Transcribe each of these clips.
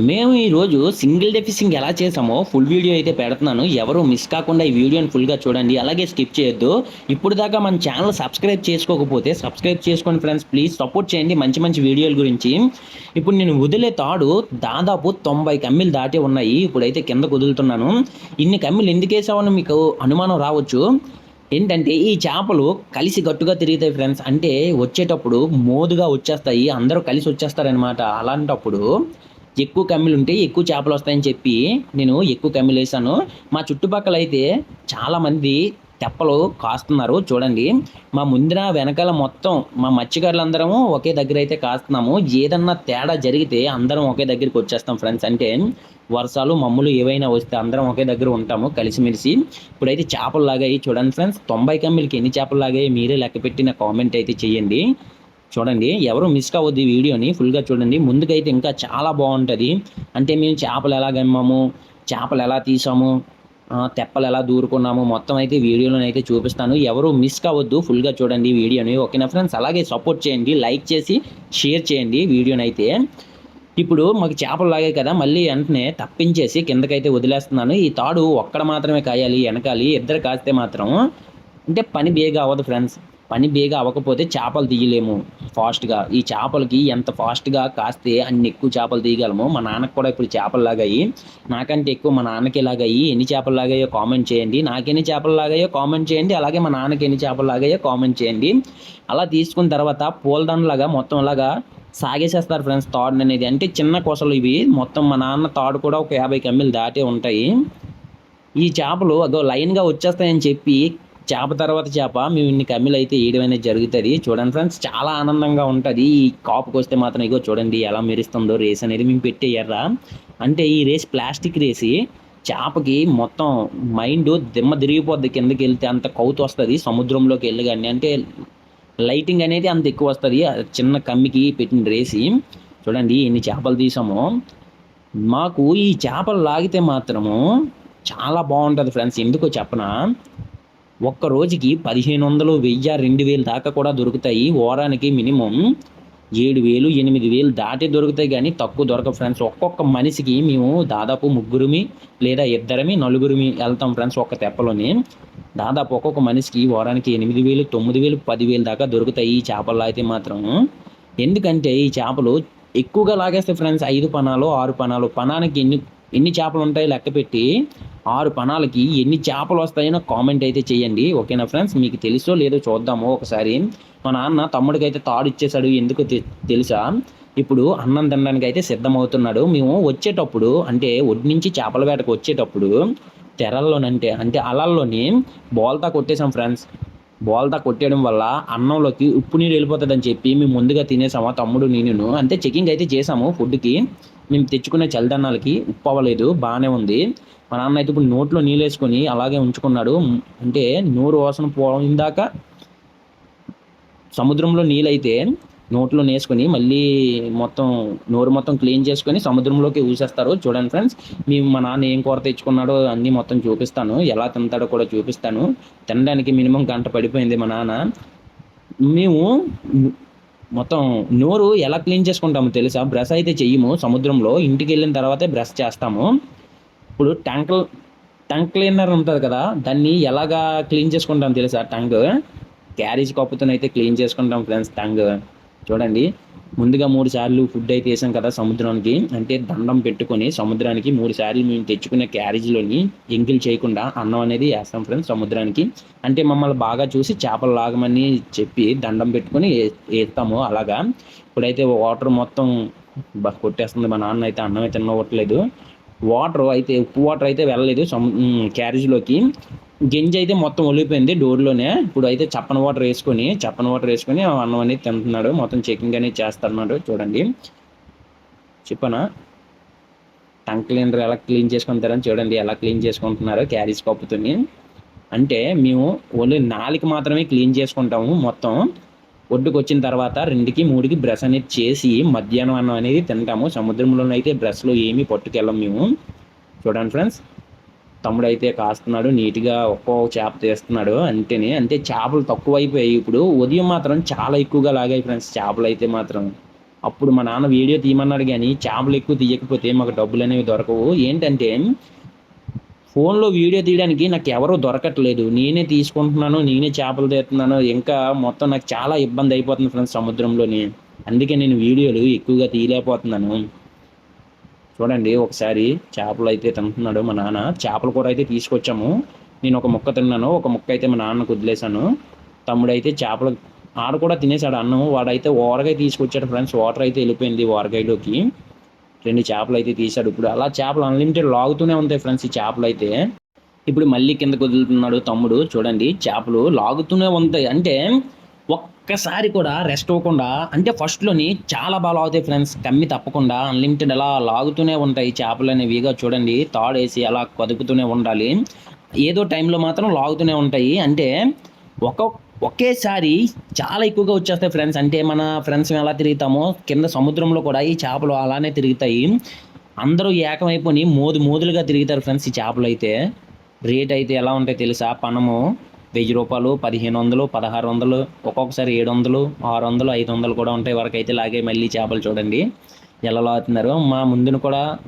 మేము ఈరోజు సింగిల్ డెఫిసింగ్ ఎలా చేసామో ఫుల్ వీడియో అయితే పెడుతున్నాను. ఎవరు మిస్ కాకుండా ఈ వీడియోని ఫుల్గా చూడండి. అలాగే స్కిప్ చేయొద్దు. ఇప్పుడు దాకా మన ఛానల్ సబ్స్క్రైబ్ చేసుకోకపోతే సబ్స్క్రైబ్ చేసుకోండి ఫ్రెండ్స్ ప్లీజ్ సపోర్ట్ చేయండి. మంచి మంచి వీడియోల గురించి. ఇప్పుడు నేను వదిలే తాడు దాదాపు తొంభై కమ్మిలు దాటి ఉన్నాయి. ఇప్పుడైతే కిందకు వదులుతున్నాను ఇన్ని కమ్మిలు ఎందుకు వేసామని మీకు అనుమానం రావచ్చు. ఏంటంటే ఈ చేపలు కలిసి గట్టుగా తిరుగుతాయి ఫ్రెండ్స్ అంటే వచ్చేటప్పుడు మోదుగా వచ్చేస్తాయి. అందరూ కలిసి వచ్చేస్తారనమాట అలాంటప్పుడు ఎక్కువ కమ్మిలు ఉంటే ఎక్కువ చేపలు వస్తాయని చెప్పి నేను ఎక్కువ కమ్మిలు వేసాను. మా చుట్టుపక్కల అయితే చాలామంది తెప్పలు కాస్తున్నారు. చూడండి మా ముందర వెనకాల మొత్తం మా మత్స్యకారులందరము ఒకే దగ్గర అయితే కాస్తున్నాము. ఏదన్నా తేడా జరిగితే అందరం ఒకే దగ్గరికి వచ్చేస్తాం ఫ్రెండ్స్. అంటే వర్షాలు మమ్ములు ఏవైనా వస్తే అందరం ఒకే దగ్గర ఉంటాము కలిసిమెలిసి. ఇప్పుడైతే చేపలు లాగాయి చూడండి ఫ్రెండ్స్ తొంభై కమ్మిలకి ఎన్ని చేపలు లాగాయి మీరే లెక్క పెట్టిన కామెంట్ అయితే చేయండి. చూడండి ఎవరు మిస్ కావద్దు ఈ వీడియోని. ఫుల్గా చూడండి. ముందుకైతే ఇంకా చాలా బాగుంటుంది. అంటే మేము చేపలు ఎలా గమ్మాము చేపలు ఎలా తీసాము తెప్పలు ఎలా దూరుకున్నాము మొత్తం అయితే వీడియోలో అయితే చూపిస్తాను. ఎవరు మిస్ కావద్దు ఫుల్గా చూడండి ఈ వీడియోని. ఓకేనా ఫ్రెండ్స్? అలాగే సపోర్ట్ చేయండి లైక్ చేసి షేర్ చేయండి వీడియోని అయితే. ఇప్పుడు మాకు చేపలు లాగే కదా మళ్ళీ వెంటనే తప్పించేసి కిందకైతే వదిలేస్తున్నాను. ఈ తాడు ఒక్కడ మాత్రమే కాయాలి వెనకాలి ఇద్దరు కాస్తే మాత్రం. అంటే పని బేగా అవ్వదు ఫ్రెండ్స్. పని బేగా అవ్వకపోతే చేపలు తీయలేము. ఫాస్ట్గా ఈ చేపలకి ఎంత ఫాస్ట్గా కాస్తే అన్ని ఎక్కువ చేపలు తీయగలము. మా నాన్నకు కూడా ఇప్పుడు చేపలు అయ్యి నాకంటే ఎక్కువ మా నాన్నకి ఇలాగయ్యి ఎన్ని చేపలలాగాయో కామెంట్ చేయండి. నాకెన్ని చేపలు లాగాయో కామెంట్ చేయండి. అలాగే మా నాన్నకి ఎన్ని చేపలు లాగాయో కామెంట్ చేయండి. అలా తీసుకున్న తర్వాత పూలదండలాగా మొత్తం అలాగా సాగేసేస్తారు ఫ్రెండ్స్ తాడు అనేది. అంటే చిన్న కొసలు ఇవి. మొత్తం మా నాన్న తాడు కూడా ఒక యాభై కమ్మిలు దాటే ఉంటాయి. ఈ చేపలు అదో లైన్గా వచ్చేస్తాయని చెప్పి చేప తర్వాత చేప మేము ఇన్ని కమ్మిలు అయితే వేయడం అనేది జరుగుతుంది. చూడండి ఫ్రెండ్స్ చాలా ఆనందంగా ఉంటుంది. ఈ కాపుకి వస్తే మాత్రం ఇగో చూడండి ఎలా మెరుస్తుందో రేస్ అనేది మేము పెట్టే ఎర్ర. అంటే ఈ రేస్ ప్లాస్టిక్ రేసి. చేపకి మొత్తం మైండ్ దిమ్మ తిరిగిపోద్ది కిందకి వెళ్తే అంత కౌతు వస్తుంది సముద్రంలోకి వెళ్ళి కానీ అంటే లైటింగ్ అనేది అంత ఎక్కువ వస్తుంది. చిన్న కమ్మికి పెట్టిన రేసి. చూడండి ఎన్ని చేపలు తీసామో. మాకు ఈ చేపలు లాగితే మాత్రము చాలా బాగుంటుంది ఫ్రెండ్స్. ఎందుకో చెప్పనా? ఒక్క రోజుకి పదిహేను వందలు వెయ్యి రెండు వేలు దాకా కూడా దొరుకుతాయి. వారానికి మినిమం ఏడు వేలు ఎనిమిది వేలు దాటి దొరుకుతాయి కానీ తక్కువ దొరకవు ఫ్రెండ్స్. ఒక్కొక్క మనిషికి మేము దాదాపు ముగ్గురుమి లేదా ఇద్దరమి నలుగురిమి వెళ్తాం ఫ్రెండ్స్ ఒక్క తెప్పలోని. దాదాపు ఒక్కొక్క మనిషికి వారానికి ఎనిమిది వేలు తొమ్మిది వేలు పదివేలు దాకా దొరుకుతాయి ఈ చేపల్లో అయితే మాత్రం. ఎందుకంటే ఈ చేపలు ఎక్కువగా లాగేస్తాయి ఫ్రెండ్స్. ఐదు పనాలు ఆరు పనాలు. పనానికి ఎన్ని ఎన్ని చేపలు ఉంటాయి లెక్క పెట్టి ఆరు పనాలకి ఎన్ని చేపలు వస్తాయో కామెంట్ అయితే చేయండి. ఓకేనా ఫ్రెండ్స్? మీకు తెలుసో లేదో చూద్దాము ఒకసారి. మా నాన్న తమ్ముడికి అయితే తాడు ఇచ్చేసాడు ఎందుకు తె- తెలుసా? ఇప్పుడు అన్నం తినడానికి అయితే సిద్ధమవుతున్నాడు. మేము వచ్చేటప్పుడు అంటే ఒడి నుంచి చేపల వేటకు వచ్చేటప్పుడు తెరల్లోనంటే అంటే అలల్లోని బోల్తా కొట్టేశాం ఫ్రెండ్స్. బోల్తా కొట్టేయడం వల్ల అన్నంలోకి ఉప్పు నీరు వెళ్ళిపోతుందని చెప్పి మేము ముందుగా తినేసాము ఆ తమ్ముడు నేను అంటే చెకింగ్ అయితే చేసాము ఫుడ్కి మేము తెచ్చుకునే చలిదన్నాలకి ఉప్పు అవ్వలేదు బాగానే ఉంది. మా నాన్న అయితే ఇప్పుడు నోట్లో నీళ్ళు వేసుకొని అలాగే ఉంచుకున్నాడు. అంటే నోరు వాసన పోయిందాక సముద్రంలో నీళ్ళైతే నోట్లో నేసుకొని మళ్ళీ మొత్తం నోరు మొత్తం క్లీన్ చేసుకొని సముద్రంలోకి ఊసేస్తారు. చూడండి ఫ్రెండ్స్ మేము మా నాన్న ఏం కూర తెచ్చుకున్నాడో అన్నీ మొత్తం చూపిస్తాను. ఎలా తింటాడో కూడా చూపిస్తాను. తినడానికి మినిమం గంట పడిపోయింది మా నాన్న. మేము మొత్తం నోరు ఎలా క్లీన్ చేసుకుంటామో తెలుసా? బ్రష్ అయితే చెయ్యము. సముద్రంలో ఇంటికి వెళ్ళిన తర్వాతే బ్రష్ చేస్తాము. ఇప్పుడు ట్యాంక్ టంగ్ క్లీనర్ ఉంటుంది కదా దాన్ని ఎలాగా క్లీన్ చేసుకుంటాం తెలుసా? టంగ్ క్యారేజ్ కప్పుతోనైతే క్లీన్ చేసుకుంటాం ఫ్రెండ్స్ టంగ్ చూడండి. ముందుగా మూడు సార్లు ఫుడ్ అయితే వేసాం కదా సముద్రానికి. అంటే దండం పెట్టుకొని సముద్రానికి మూడు సార్లు మేము తెచ్చుకునే క్యారేజ్లోని ఎంగిల్ చేయకుండా అన్నం అనేది వేస్తాం ఫ్రెండ్స్ సముద్రానికి. అంటే మమ్మల్ని బాగా చూసి చేపలు లాగమని చెప్పి దండం పెట్టుకొని వేస్తాము అలాగా. ఇప్పుడైతే వాటర్ మొత్తం బ- కొట్టేస్తుంది. మా నాన్న అయితే అన్నం అయితే తినవట్లేదు వాటర్ అయితే ఉప్పు వాటర్ అయితే వెళ్ళలేదు. సము క్యారేజీలోకి క్యారేజ్లోకి. గింజ అయితే మొత్తం ఒలిగిపోయింది డోర్లోనే. ఇప్పుడు అయితే చప్పన వాటర్ వేసుకొని చప్పన వాటర్ వేసుకొని ఆ అన్నం అనేది తింటున్నాడు. మొత్తం చెకింగ్ అనేది చేస్తున్నాడు చూడండి. చెప్పనా? టంక్ క్లీనర్ ఎలా క్లీన్ చేసుకుంటారని చూడండి. ఎలా క్లీన్ చేసుకుంటున్నారో క్యారేజ్ కప్పుతోని అంటే మేము ఓన్లీ నాలుగు మాత్రమే క్లీన్ చేసుకుంటాము మొత్తం. ఒడ్డుకు వచ్చిన తర్వాత రెండుకి మూడుకి బ్రష్ అనేది చేసి మధ్యాహ్నం అన్నం అనేది తింటాము. సముద్రంలో అయితే బ్రష్లో ఏమీ పట్టుకెళ్ళం మేము. చూడండి ఫ్రెండ్స్. తమ్ముడైతే కాస్తున్నాడు నీట్గా ఒక్కో చేప తీస్తున్నాడు అంతేనే అంటే చేపలు తక్కువ అయిపోయాయి ఇప్పుడు ఉదయం మాత్రం చాలా ఎక్కువగా లాగాయి ఫ్రెండ్స్ చేపలు అయితే మాత్రం. అప్పుడు మా నాన్న వీడియో తీయమన్నాడు కానీ చేపలు ఎక్కువ తీయకపోతే మాకు డబ్బులు అనేవి దొరకవు. ఏంటంటే ఫోన్లో వీడియో తీయడానికి నాకు ఎవరూ దొరకట్లేదు. నేనే తీసుకుంటున్నాను నేనే చేపలు తీస్తున్నాను. ఇంకా మొత్తం నాకు చాలా ఇబ్బంది అయిపోతుంది ఫ్రెండ్స్ సముద్రంలోని. అందుకే నేను వీడియోలు ఎక్కువగా తీయలేకపోతున్నాను. చూడండి ఒకసారి చేపలు అయితే తింటున్నాడు మా నాన్న. చేపల కూర అయితే తీసుకొచ్చాము. నేను ఒక ముక్క తిన్నాను. ఒక ముక్క అయితే మా నాన్నకు వదిలేశాను. తమ్ముడు అయితే చేపలు ఆడ కూడా తినేసాడు అన్నం. వాడైతే ఓరగాయ తీసుకొచ్చాడు ఫ్రెండ్స్. వాటర్ అయితే వెళ్ళిపోయింది ఓరగాయలోకి రెండు చేపలు అయితే తీశాడు ఇప్పుడు. అలా చేపలు అన్లిమిటెడ్ లాగుతూనే ఉంటాయి ఫ్రెండ్స్ ఈ చేపలు అయితే. ఇప్పుడు మళ్ళీ కిందకు వదులుతున్నాడు తమ్ముడు. చూడండి చేపలు లాగుతూనే ఉంటాయి. అంటే ఒక్కసారి కూడా రెస్ట్ అవ్వకుండా అంటే ఫస్ట్లోని చాలా బాగా లాగుతాయి ఫ్రెండ్స్ కమ్మి తప్పకుండా అన్లిమిటెడ్ అలా లాగుతూనే ఉంటాయి చేపలు అనేవిగా చూడండి తాడు వేసి అలా కదుపుతూనే ఉండాలి. ఏదో టైంలో మాత్రం లాగుతూనే ఉంటాయి. అంటే ఒక ఒకేసారి చాలా ఎక్కువగా వచ్చేస్తాయి ఫ్రెండ్స్ అంటే మన ఫ్రెండ్స్ ఎలా తిరుగుతామో కింద సముద్రంలో కూడా ఈ చేపలు అలానే తిరుగుతాయి. అందరూ ఏకమైపోయి మోదు మోదులుగా తిరుగుతారు ఫ్రెండ్స్ ఈ చేపలు అయితే. రేట్ అయితే ఎలా ఉంటాయి తెలుసా? పనము వెయ్యి రూపాయలు పదిహేను వందలు పదహారు వందలు ఒక్కొక్కసారి ఏడు వందలు ఆరు వందలు ఐదు వందలు కూడా ఉంటాయి. వరకు అయితే లాగే మళ్ళీ చేపలు చూడండి. ఎలా లాగుతున్నారు. మా ముందున కూడా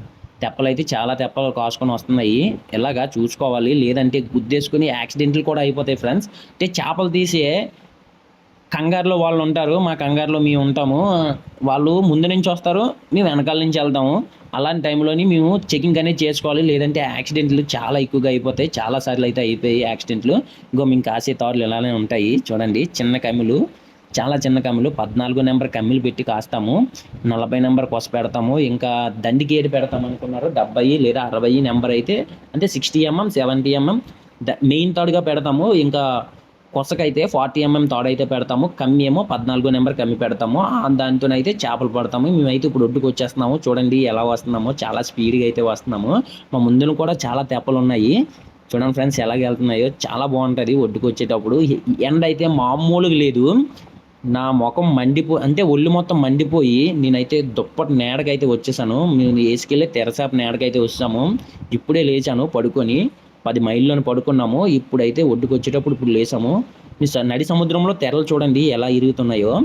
తెప్పలు అయితే చాలా తెప్పలు కాసుకొని వస్తున్నాయి. ఇలాగా చూసుకోవాలి. లేదంటే గుద్దేసుకుని యాక్సిడెంట్లు కూడా అయిపోతాయి ఫ్రెండ్స్. అంటే చేపలు తీసే కంగారులో వాళ్ళు ఉంటారు మా కంగారులో మేము ఉంటాము. వాళ్ళు ముందు నుంచి వస్తారు మేము వెనకాల నుంచి వెళ్తాము. అలాంటి టైంలోని మేము చెకింగ్ అనేది చేసుకోవాలి. లేదంటే యాక్సిడెంట్లు చాలా ఎక్కువగా అయిపోతాయి. చాలా సార్లు అయితే అయిపోయి యాక్సిడెంట్లు. ఇంకో మేము కాసే తారులు ఇలానే ఉంటాయి. చూడండి చిన్న కమ్ములు. చాలా చిన్న కమ్మిలు. పద్నాలుగో నెంబర్ కమ్మిలు పెట్టి కాస్తాము. నలభై నెంబర్ కొస పెడతాము. ఇంకా దండికి గేటు పెడతాం అనుకున్నారు. డెబ్బై లేదా అరవై నెంబర్ అయితే అంటే sixty MM seventy MM main థర్డ్గా పెడతాము. ఇంకా కొసకైతే ఫార్టీ ఎంఎం తాడు అయితే పెడతాము కమ్మి ఏమో పద్నాలుగో నెంబర్ కమ్మి పెడతాము. దానితోనైతే చేపలు పడతాము. మేమైతే ఇప్పుడు ఒడ్డుకు వచ్చేస్తున్నాము. చూడండి ఎలా వస్తున్నామో చాలా స్పీడ్గా అయితే వస్తున్నాము. మా ముందున కూడా చాలా తెప్పలు ఉన్నాయి. చూడండి ఫ్రెండ్స్ ఎలాగ వెళ్తున్నాయో చాలా బాగుంటుంది ఒడ్డుకు వచ్చేటప్పుడు. ఎండ అయితే మామూలుగా లేదు. నా ముఖం మండిపో అంటే ఒళ్ళు మొత్తం మండిపోయి నేనైతే దుప్పటి నేడకైతే వచ్చేసాను. మేము వేసుకెళ్ళి తెరసాపు నేడకైతే వచ్చాము ఇప్పుడే లేచాను పడుకొని. పది మైళ్ళను పడుకున్నాము. ఇప్పుడైతే ఒడ్డుకు వచ్చేటప్పుడు ఇప్పుడు లేసాము. మీ స- నడి సముద్రంలో తెరలు చూడండి ఎలా ఇరుగుతున్నాయో.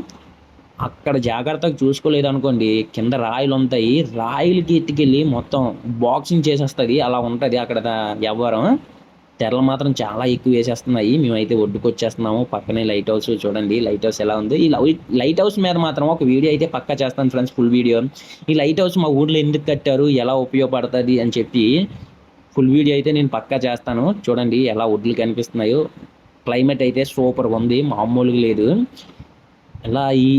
అక్కడ జాగ్రత్తగా చూసుకోలేదు అనుకోండి కింద రాయిలు ఉంటాయి. రాయిలకి ఎత్తుకెళ్ళి మొత్తం బాక్సింగ్ చేసేస్తుంది. అలా ఉంటుంది అక్కడ వ్యవహారం. తెరలు మాత్రం చాలా ఎక్కువ వేసేస్తున్నాయి. మేమైతే ఒడ్డుకు వచ్చేస్తున్నాము పక్కనే లైట్ హౌస్ చూడండి. లైట్ హౌస్ ఎలా ఉంది? ఈ లైట్ హౌస్ మీద మాత్రం ఒక వీడియో అయితే పక్కా చేస్తాను ఫ్రెండ్స్ ఫుల్ వీడియో. ఈ లైట్ హౌస్ మా ఊర్లో ఎందుకు కట్టారు? ఎలా ఉపయోగపడుతుంది? అని చెప్పి ఫుల్ వీడియో అయితే నేను పక్కా చేస్తాను. చూడండి ఎలా ఒడ్లు కనిపిస్తున్నాయో. క్లైమేట్ అయితే సూపర్ ఉంది. మామూలుగా లేదు. ఇలా ఈ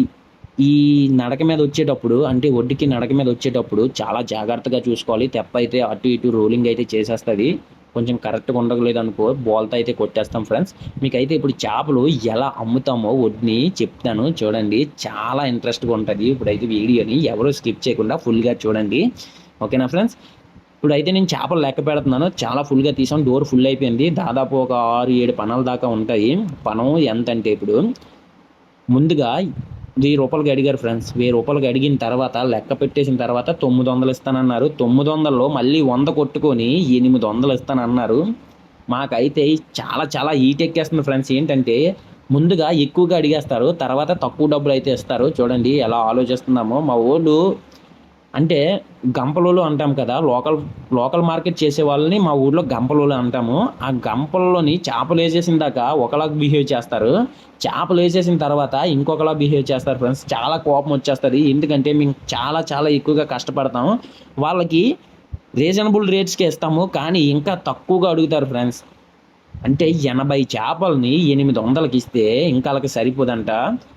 ఈ నడక మీద వచ్చేటప్పుడు అంటే ఒడ్డుకి నడక మీద వచ్చేటప్పుడు చాలా జాగ్రత్తగా చూసుకోవాలి. తెప్ప అయితే అటు ఇటు రోలింగ్ అయితే చేసేస్తుంది. కొంచెం కరెక్ట్గా ఉండగలేదు అనుకో. బాల్తో అయితే కొట్టేస్తాం ఫ్రెండ్స్ మీకైతే ఇప్పుడు చేపలు ఎలా అమ్ముతామో వడ్ని చెప్తాను. చూడండి చాలా ఇంట్రెస్ట్గా ఉంటుంది. ఇప్పుడైతే వీడియోని ఎవరు స్కిప్ చేయకుండా ఫుల్గా చూడండి. ఓకేనా ఫ్రెండ్స్ ఇప్పుడు అయితే నేను చేపలు లెక్క పెడుతున్నాను. చాలా ఫుల్గా తీసాం. డోర్ ఫుల్ అయిపోయింది. దాదాపు ఒక ఆరు ఏడు పనాల దాకా ఉంటాయి. పనం ఎంత అంటే ఇప్పుడు ముందుగా వెయ్యి రూపాయలకి అడిగారు ఫ్రెండ్స్. వెయ్యి రూపాయలకి అడిగిన తర్వాత లెక్క పెట్టేసిన తర్వాత తొమ్మిది వందలు ఇస్తానన్నారు. తొమ్మిది వందల్లో మళ్ళీ వంద కొట్టుకొని ఎనిమిది వందలు ఇస్తానన్నారు. మాకైతే చాలా చాలా హీట్ ఎక్కేస్తుంది ఫ్రెండ్స్. ఏంటంటే ముందుగా ఎక్కువగా అడిగేస్తారు. తర్వాత తక్కువ డబ్బులు అయితే ఇస్తారు. చూడండి ఎలా ఆలోచిస్తున్నామో. మా వాళ్ళు అంటే గంపలోలు అంటాం కదా లోకల్ లోకల్ మార్కెట్ చేసే వాళ్ళని మా ఊర్లో గంపలోలు అంటాము. ఆ గంపలలోని చేపలు వేసేసిన దాకా ఒకలా బిహేవ్ చేస్తారు. చేపలు వేసేసిన తర్వాత ఇంకొకలా బిహేవ్ చేస్తారు ఫ్రెండ్స్. చాలా కోపం వచ్చేస్తుంది. ఎందుకంటే మేము చాలా చాలా ఎక్కువగా కష్టపడతాం. వాళ్ళకి రీజనబుల్ రేట్స్కి ఇస్తాము. కానీ ఇంకా తక్కువగా అడుగుతారు ఫ్రెండ్స్. అంటే ఎనభై చేపలని ఎనిమిది వందలకి ఇస్తే ఇంకా వాళ్ళకి సరిపోదంట.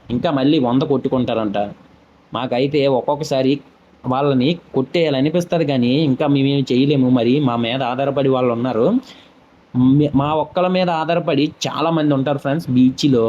ఇంకా మళ్ళీ వంద కొట్టుకుంటారంట. మాకైతే ఒక్కొక్కసారి వాళ్ళని కొట్టేయాలనిపిస్తుంది కానీ ఇంకా మేమేమి చేయలేము. మరి మా మీద ఆధారపడి వాళ్ళు ఉన్నారు మా ఒక్కల మీద ఆధారపడి చాలా మంది ఉంటారు ఫ్రెండ్స్ బీచ్లో.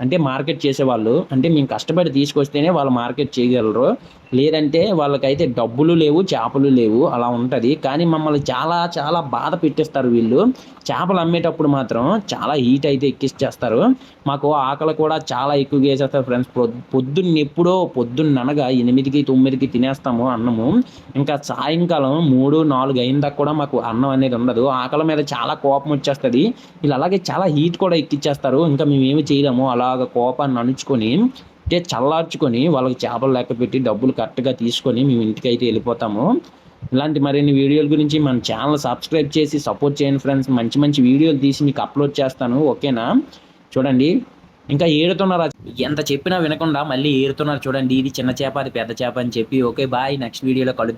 అంటే మార్కెట్ చేసేవాళ్ళు అంటే మేము కష్టపడి తీసుకొస్తేనే వాళ్ళు మార్కెట్ చేయగలరు. లేదంటే వాళ్ళకైతే డబ్బులు లేవు చేపలు లేవు అలా ఉంటుంది. కానీ మమ్మల్ని చాలా చాలా బాధ పెట్టేస్తారు వీళ్ళు. చేపలు అమ్మేటప్పుడు మాత్రం చాలా హీట్ అయితే ఎక్కిచ్చేస్తారు. మాకు ఆకలి కూడా చాలా ఎక్కువగా వేసేస్తారు ఫ్రెండ్స్. పొద్దున్న ఎప్పుడో పొద్దున్న అనగా ఎనిమిదికి తొమ్మిదికి తినేస్తాము అన్నము. ఇంకా సాయంకాలం మూడు నాలుగు అయిన దాకా కూడా మాకు అన్నం అనేది ఉండదు. ఆకలి మీద చాలా కోపం వచ్చేస్తుంది. వీళ్ళు అలాగే చాలా హీట్ కూడా ఎక్కిచ్చేస్తారు. ఇంకా మేము ఏమి చేయలేము. అలాగ కోపాన్ని అణుచుకొని అంటే చల్లార్చుకొని వాళ్ళకి చేపలు లెక్క పెట్టి డబ్బులు కరెక్ట్గా తీసుకొని మేము ఇంటికి అయితే వెళ్ళిపోతాము. ఇలాంటి మరిన్ని వీడియోల గురించి మన ఛానల్ సబ్స్క్రైబ్ చేసి సపోర్ట్ చేయండి ఫ్రెండ్స్. మంచి మంచి వీడియోలు తీసి మీకు అప్లోడ్ చేస్తాను. ఓకేనా? చూడండి. ఇంకా ఏడుతున్నారు. ఎంత చెప్పినా వినకుండా మళ్ళీ ఏడుతున్నారు. చూడండి ఇది చిన్న చేప అది పెద్ద చేప అని చెప్పి. Okay bye. నెక్స్ట్ వీడియోలో కలుద్దాం.